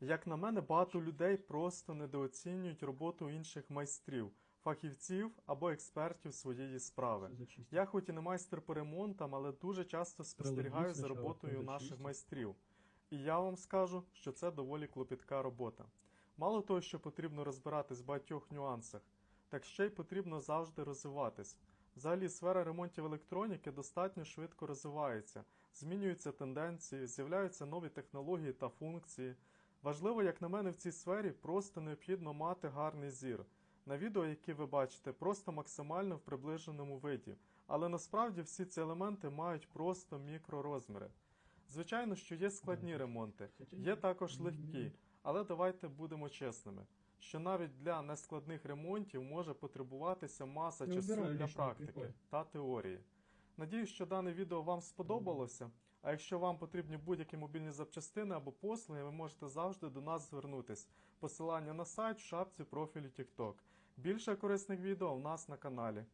Як на мене, багато людей просто недооцінюють роботу інших майстрів, фахівців або експертів своєї справи. Я хоч і не майстер по ремонтам, але дуже часто спостерігаю за роботою наших майстрів. І я вам скажу, що це доволі клопітка робота. Мало того, що потрібно розбиратись в багатьох нюансах, так ще й потрібно завжди розвиватись. Взагалі, сфера ремонтів електроніки достатньо швидко розвивається, змінюються тенденції, з'являються нові технології та функції. Важливо, як на мене, в цій сфері просто необхідно мати гарний зір. На відео, які ви бачите, просто максимально в приближеному виді, але насправді всі ці елементи мають просто мікророзміри. Звичайно, що є складні ремонти, є також легкі, але давайте будемо чесними, що навіть для нескладних ремонтів може потребуватися маса часу для практики та теорії. Надіюсь, що дане відео вам сподобалося. А якщо вам потрібні будь-які мобільні запчастини або послуги, ви можете завжди до нас звернутись. Посилання на сайт в шапці профілю TikTok. Більше корисних відео у нас на каналі.